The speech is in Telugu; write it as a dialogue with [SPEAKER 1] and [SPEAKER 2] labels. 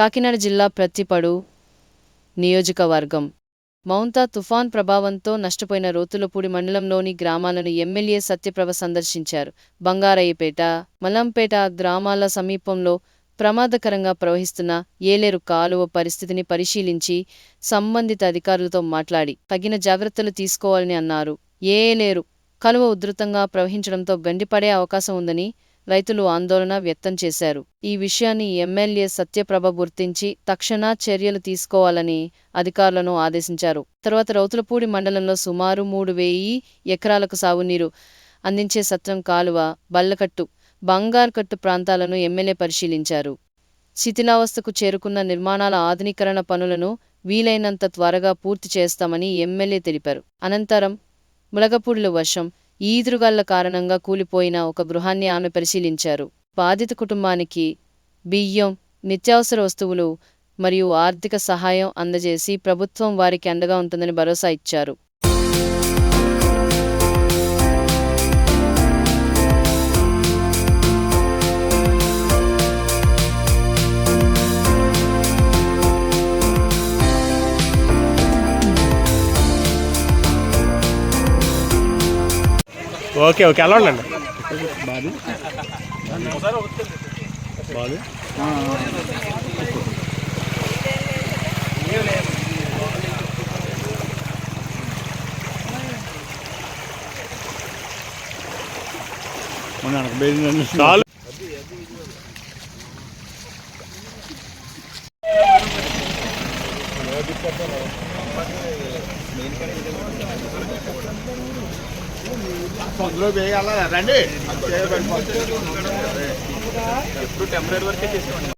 [SPEAKER 1] కాకినాడ జిల్లా ప్రత్తిపడు నియోజకవర్గం. మౌంతా తుఫాన్ ప్రభావంతో నష్టపోయిన రోతులపూడి మండలంలోని గ్రామాలను ఎమ్మెల్యే సత్యప్రభ సందర్శించారు. బంగారయ్యపేట మలంపేట గ్రామాల సమీపంలో ప్రమాదకరంగా ప్రవహిస్తున్న ఏలేరు కాలువ పరిస్థితిని పరిశీలించి సంబంధిత అధికారులతో మాట్లాడి తగిన జాగ్రత్తలు తీసుకోవాలని అన్నారు. ఏలేరు కలువ ఉధృతంగా ప్రవహించడంతో గండిపడే అవకాశం ఉందని రైతులు ఆందోళన వ్యక్తం చేశారు. ఈ విషయాన్ని ఎమ్మెల్యే సత్యప్రభ గుర్తించి తక్షణ చర్యలు తీసుకోవాలని అధికారులను ఆదేశించారు. తర్వాత రౌతులపూడి మండలంలో సుమారు మూడు వెయ్యి ఎకరాలకు సాగునీరు అందించే సత్రం కాలువ బల్లకట్టు బంగార్కట్టు ప్రాంతాలను ఎమ్మెల్యే పరిశీలించారు. శిథిలావస్థకు చేరుకున్న నిర్మాణాల ఆధునీకరణ పనులను వీలైనంత త్వరగా పూర్తి చేస్తామని ఎమ్మెల్యే తెలిపారు. అనంతరం ములగపూడిల వర్షం ఈదురుగాళ్ళ కారణంగా కూలిపోయిన ఒక గృహాన్ని ఆమె పరిశీలించారు. బాధిత కుటుంబానికి బియ్యం నిత్యావసర వస్తువులు మరియు ఆర్థిక సహాయం అందజేసి ప్రభుత్వం వారికి అండగా ఉంటుందని భరోసా ఇచ్చారు.
[SPEAKER 2] ఓకే ఓకే అలా ఉండండి. బాలు చాలు.
[SPEAKER 3] అందులో వేయాలా? రండి.
[SPEAKER 2] ఎప్పుడు టెంపరీ వరకే చేసేవాడిని?